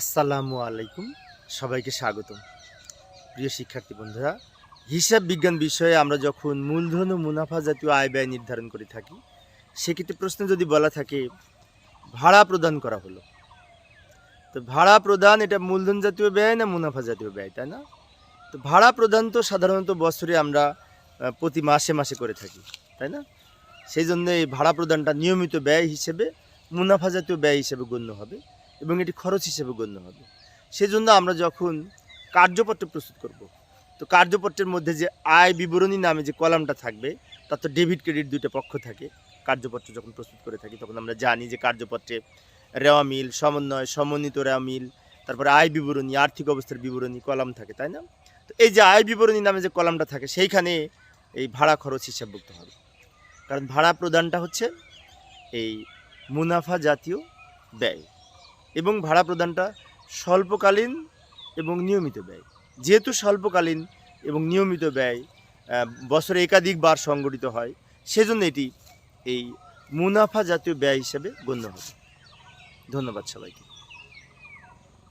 আসসালামু আলাইকুম। সবাইকে স্বাগতম। প্রিয় শিক্ষার্থী বন্ধুরা, হিসাব বিজ্ঞান বিষয়ে আমরা যখন মূলধন ও মুনাফা জাতীয় আয় ব্যয় নির্ধারণ করে থাকি, সেক্ষেত্রে প্রশ্ন যদি বলা থাকে, ভাড়া প্রদান করা হলো। তো ভাড়া প্রদান এটা মূলধন জাতীয় ব্যয় না মুনাফা জাতীয় ব্যয়, তাই না? তো ভাড়া প্রদান তো সাধারণত বছরে আমরা প্রতি মাসে মাসে করে থাকি, তাই না? সেই জন্য এই ভাড়া প্রদানটা নিয়মিত ব্যয় হিসেবে মুনাফা জাতীয় ব্যয় হিসেবে গণ্য হবে। এবং এটি খরচ হিসেবে গণ্য হবে। সেজন্য আমরা যখন কার্যপত্র প্রস্তুত করব, তো কার্যপত্রের মধ্যে যে আয় বিবরণী নামে যে কলামটা থাকবে, তার তো ডেবিট ক্রেডিট দুইটা পক্ষ থাকে। কার্যপত্র যখন প্রস্তুত করে থাকি, তখন আমরা জানি যে কার্যপত্রে রেওয়া মিল, সমন্বয়, সমন্বিত রেওয়া মিল, তারপরে আয় বিবরণী, আর্থিক অবস্থার বিবরণী, কলাম থাকে, তাই না? তো এই যে আয় বিবরণী নামে যে কলামটা থাকে, সেইখানে এই ভাড়া খরচ হিসাবভুক্ত হবে। কারণ ভাড়া প্রদানটা হচ্ছে এই মুনাফা জাতীয় ব্যয়। এবং ভাড়া প্রদানটা স্বল্পকালীন এবং নিয়মিত ব্যয়। যেহেতু স্বল্পকালীন এবং নিয়মিত ব্যয় বছরে একাধিকবার সংগঠিত হয়, সেজন্য এটি এই মুনাফা জাতীয় ব্যয় হিসেবে গণ্য হবে। ধন্যবাদ সবাইকে।